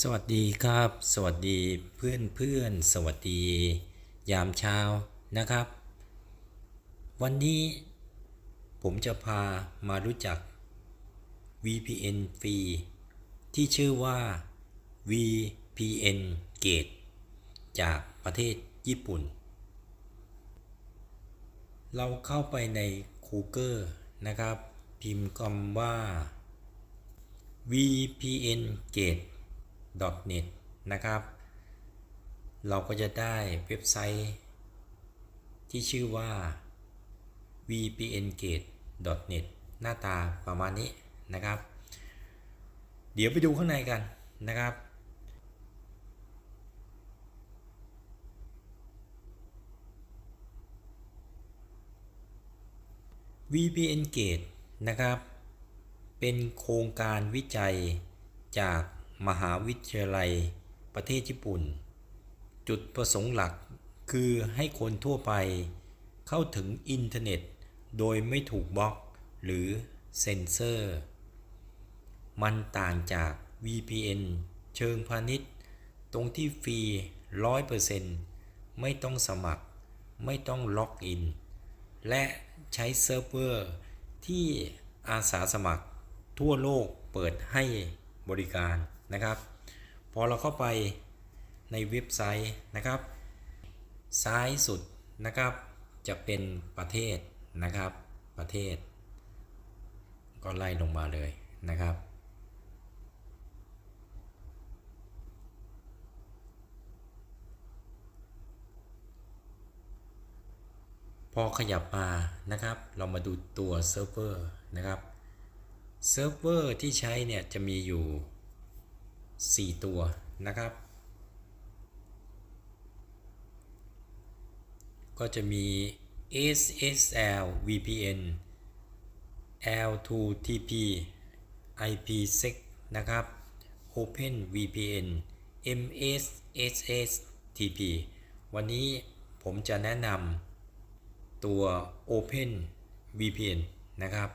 สวัสดีครับ สวัสดีเพื่อนเพื่อนสวัสดี ยามเช้านะครับ วันนี้ผมจะพามารู้จัก VPN ฟรีที่ชื่อว่า VPN Gate จากประเทศญี่ปุ่น เราเข้าไปใน Google นะครับ พิมพ์คำว่า VPN Gate net นะครับ เราก็จะได้เว็บไซต์ ที่ชื่อว่า vpngate net หน้าตาประมาณนี้นะครับ เดี๋ยวไปดูข้างในกันนะครับ VPN Gate นะครับ เป็นโครงการวิจัยจาก มหาวิทยาลัย ประเทศญี่ปุ่น จุดประสงค์หลักคือให้คนทั่วไปเข้าถึงอินเทอร์เน็ต โดยไม่ถูกบล็อกหรือเซ็นเซอร์ มันต่างจาก VPN เชิงพาณิชย์ ตรงที่ฟรี 100%ไม่ต้องสมัคร ไม่ต้องล็อกอิน และใช้เซิร์ฟเวอร์ที่อาสาสมัครทั่วโลกเปิดให้บริการ นะครับ พอเราเข้าไปในเว็บไซต์นะครับ ซ้ายสุดนะครับจะเป็นประเทศนะครับ ประเทศ ก็ไล่ลงมาเลยนะครับ พอขยับมานะครับ เรามาดูตัวเซิร์ฟเวอร์นะครับเซิร์ฟเวอร์ที่ใช้เนี่ยจะมีอยู่ 4 ตัวนะครับ ก็จะมี SSL VPN L2TP IPsec นะครับ Open VPN MSSTP วันนี้ผมจะแนะนำตัว Open VPN นะครับ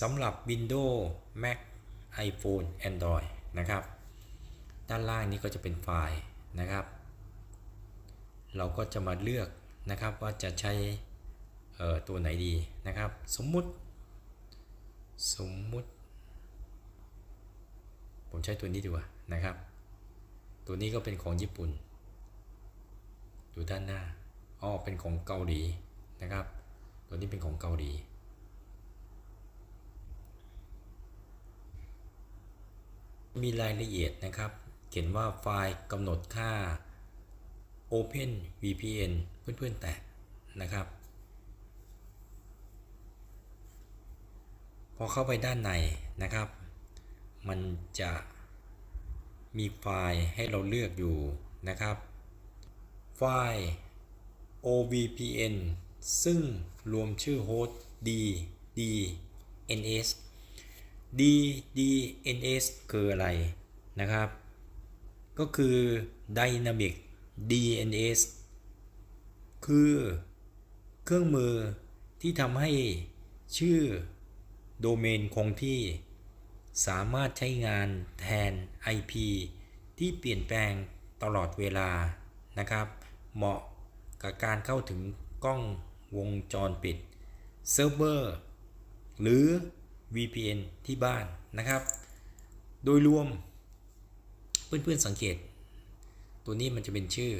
สำหรับ Windows Mac iPhone Android นะครับ ด้านล่างนี้ก็จะเป็นไฟล์นะครับ เราก็จะมาเลือกนะครับว่าจะใช้ตัวไหนดีนะครับ สมมุติ สมมุติ ผมใช้ตัวนี้ดีกว่านะครับ ตัวนี้ก็เป็นของญี่ปุ่น ดูด้านหน้าอ๋อเป็นของเกาหลีนะครับ ตัวนี้เป็นของเกาหลี มีรายละเอียดนะครับ เขียนว่าไฟล์กำหนดค่า Open VPN เพื่อนๆแตะนะครับ พอเข้าไปด้านในนะครับ มันจะมีไฟล์ให้เราเลือกอยู่นะครับ ไฟล์ OVPN ซึ่งรวมชื่อโฮสต์ D DNS DNS คืออะไรนะครับ ก็คือ Dynamic DNS คือเครื่องมือที่ทำให้ชื่อโดเมนคงที่ สามารถใช้งานแทน IP ที่เปลี่ยนแปลงตลอดเวลานะครับ เหมาะกับการเข้าถึงกล้องวงจรปิดเซิร์ฟเวอร์ หรือ VPN ที่บ้านนะครับ โดยรวม เพื่อนๆสังเกต ตัวนี้มันจะเป็นชื่อ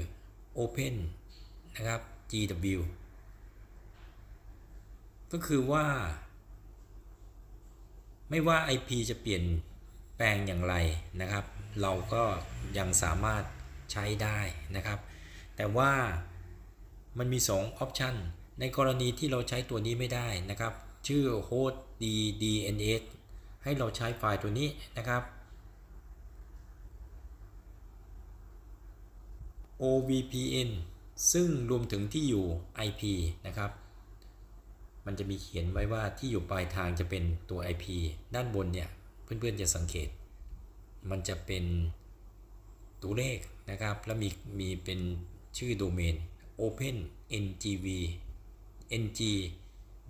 Open นะครับ GW ก็คือว่า ไม่ว่า IP จะเปลี่ยนแปลงอย่างไรนะครับ เราก็ยังสามารถใช้ได้นะครับ แต่ว่ามันมี2ออปชันในกรณีที่เราใช้ตัวนี้ไม่ได้นะครับ ชื่อ host DDNS ให้เราใช้ไฟล์ตัวนี้นะครับ OVPN ซึ่งรวมถึงที่อยู่ IP นะครับ มันจะมีเขียนไว้ว่าที่อยู่ปลายทางจะเป็นตัว IP ด้านบนเนี่ย เพื่อนๆจะสังเกต มันจะเป็นตัวเลขนะครับ แล้วมีมีเป็นชื่อโดเมน open ngv NG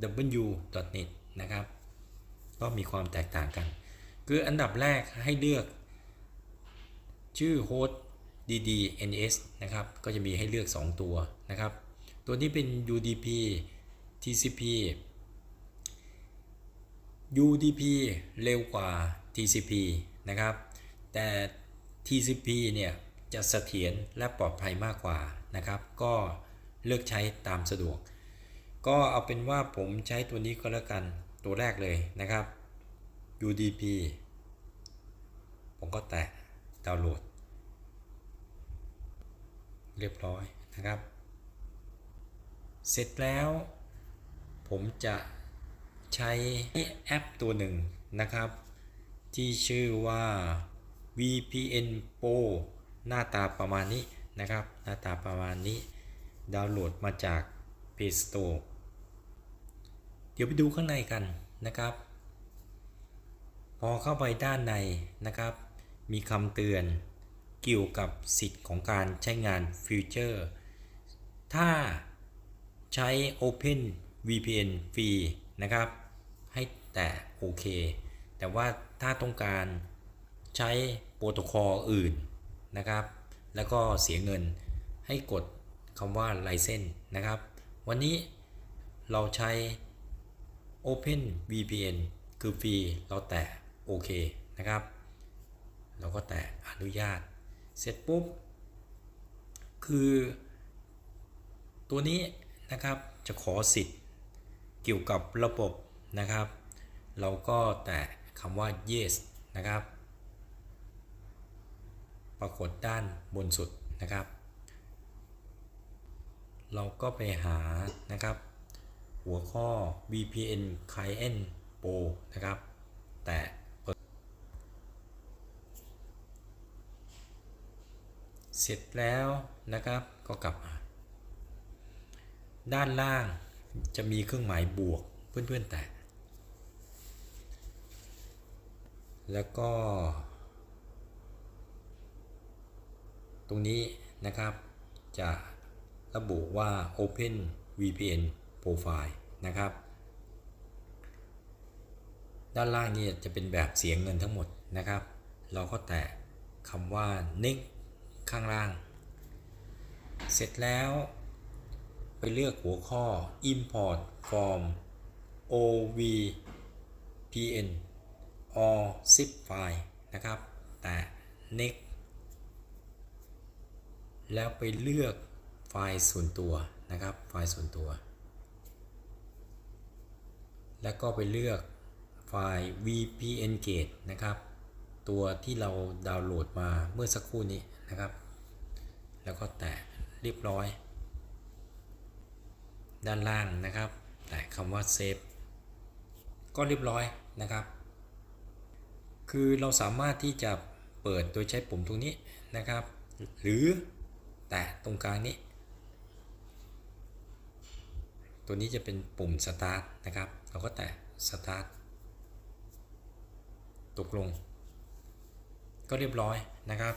ngw.net นะครับ ก็มีความแตกต่างกัน คืออันดับแรกให้เลือก ชื่อโฮสต์ DDNS นะครับ ก็จะมีให้เลือก 2 ตัวนะครับ ตัวนี้เป็น UDP TCP UDP เร็วกว่า TCP นะครับ แต่ TCP เนี่ยจะเสถียรและปลอดภัยมากกว่านะครับ ก็เลือกใช้ตามสะดวก ก็เอาเป็นว่าผมใช้ตัวนี้ก็แล้วกันตัวแรกเลยนะครับ UDP ผมก็แตะดาวน์โหลด เรียบร้อยนะครับ เสร็จแล้ว ผมจะใช้แอปตัวหนึ่งนะครับ ที่ชื่อว่า VPN Pro หน้าตาประมาณนี้นะครับ หน้าตาประมาณนี้ ดาวน์โหลดมาจาก Play Store เดี๋ยวไปดูข้างในกันนะครับ พอเข้าไปด้านในนะครับ มีคำเตือนเกี่ยวกับสิทธิ์ของการใช้งานฟิวเจอร์ถ้าใช้ Open VPN ฟรีนะครับ ให้แต่โอเค แต่ว่าถ้าต้องการใช้โปรโตคอลอื่นนะครับ แล้วก็เสียเงินให้กดคำว่า License นะครับ วันนี้เราใช้ Open VPN คือฟรีเราแตะโอเคนะครับ เราก็แตะอนุญาต เสร็จปุ๊บ คือ ตัวนี้นะครับจะขอสิทธิ์เกี่ยวกับระบบนะครับ เราก็แตะคำว่า yes นะครับ ปรากฏด้านบนสุดนะครับ เราก็ไปหานะครับ หัวข้อ VPN Client Pro นะครับ แต่เสร็จแล้วนะครับก็กลับมา ด้านล่างจะมีเครื่องหมายบวกเพื่อนๆแตะแล้วก็ ตรงนี้นะครับจะระบุว่า Open VPN Profile นะครับ ด้านล่างนี่จะเป็นแบบเสียเงินทั้งหมดนะครับ เราก็แตะคำว่า Next ข้างล่าง เสร็จแล้วไปเลือกหัวข้อ Import from OVPN or zip file นะครับ แต่ next แล้วไปเลือกไฟล์ส่วนตัวนะครับ ไฟล์ส่วนตัว แล้วก็ไปเลือกไฟล์ VPN Gate นะครับ ตัวที่เราดาวน์โหลดมาเมื่อสักครู่นี้นะครับ แล้วก็แตะเรียบร้อย ด้านล่างนะครับ แตะคำว่า Save ก็เรียบร้อยนะครับ คือเราสามารถที่จะเปิดโดยใช้ปุ่มตรงนี้นะครับ หรือแตะตรงกลางนี้ ตัวนี้จะเป็นปุ่ม Start นะครับ เราก็แตะ Start ตกลง ก็เรียบร้อยนะครับ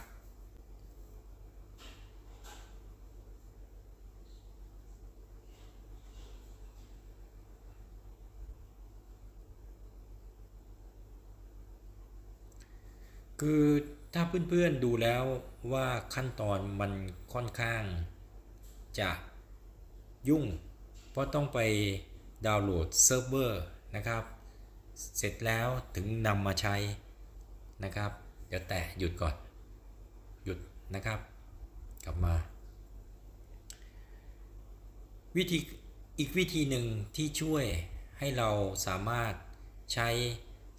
คือถ้าเพื่อนๆดูแล้วว่าขั้นตอนมันค่อนข้างจะยุ่ง ราะต้องไปดาวน์โหลดเซิร์ฟเวอร์นะครับ เสร็จแล้วถึงนำมาใช้นะครับ เดี๋ยวแตะหยุดก่อน หยุดนะครับ กลับมา วิธีอีกวิธีหนึ่งที่ช่วยให้เราสามารถใช้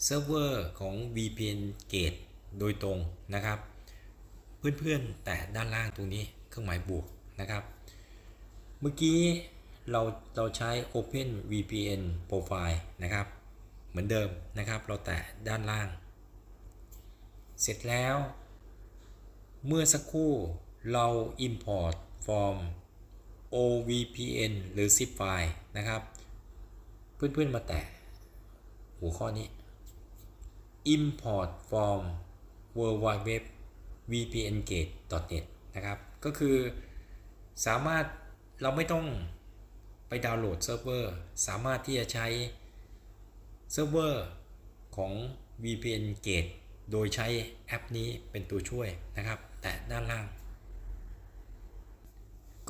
เซิร์ฟเวอร์ของ VPN Gate โดยตรงนะครับ เพื่อนๆแต่ด้านล่างตรงนี้เครื่องหมายบวกนะครับ เมื่อกี้ เราเราใช้ Open VPN Profile นะครับ เหมือนเดิมนะครับ เราแตะด้านล่าง เสร็จแล้ว เมื่อสักครู่เรา Import from OVPN หรือ zip file นะครับ เพื่อนๆมาแตะหัวข้อนี้ import from w w w vpngate.net นะครับ ก็คือสามารถเราไม่ต้อง ไปดาวน์โหลดเซิร์ฟเวอร์สามารถที่จะใช้เซิร์ฟเวอร์ของ VPN Gate โดยใช้แอปนี้เป็นตัวช่วยนะครับ แตะด้านล่าง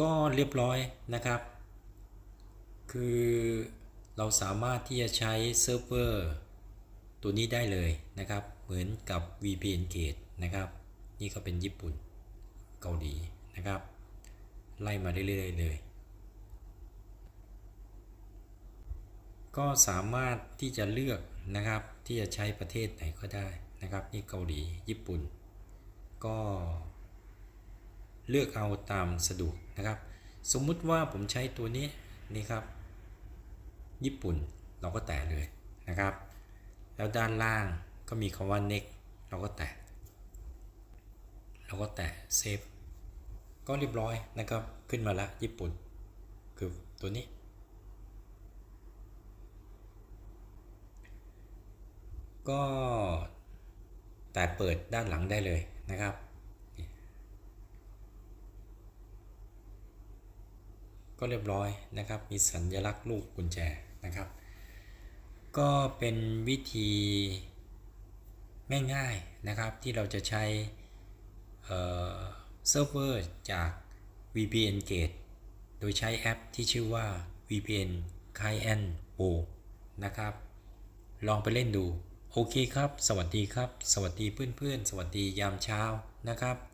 ก็เรียบร้อยนะครับ คือเราสามารถที่จะใช้เซิร์ฟเวอร์ตัวนี้ได้เลยนะครับ เหมือนกับ VPN Gate นะครับ นี่ก็เป็นญี่ปุ่นเกาหลีนะครับ ไล่มาเรื่อยๆเลย ก็สามารถที่จะเลือกนะครับที่จะใช้ประเทศไหนก็ได้นะครับนี่เกาหลีญี่ปุ่น ก็เลือกเอาตามสะดวกนะครับ สมมุติว่าผมใช้ตัวนี้นี่ครับ ญี่ปุ่นเราก็แตะเลยนะครับ แล้วด้านล่างก็มีคำว่า next เราก็แตะเราก็แตะ save ก็เรียบร้อยนะครับขึ้นมาแล้วญี่ปุ่น คือตัวนี้ ก็แต่เปิดด้านหลังได้เลยนะครับ ก็เรียบร้อยนะครับ มีสัญลักษณ์ลูกกุญแจนะครับ ก็เป็นวิธีง่ายๆนะครับที่เราจะใช้เซิร์ฟเวอร์จาก VPN Gate โดยใช้แอปที่ชื่อว่า VPN k i a n O นะครับ ลองไปเล่นดู โอเคครับ สวัสดีครับ สวัสดีเพื่อนๆ สวัสดียามเช้านะครับ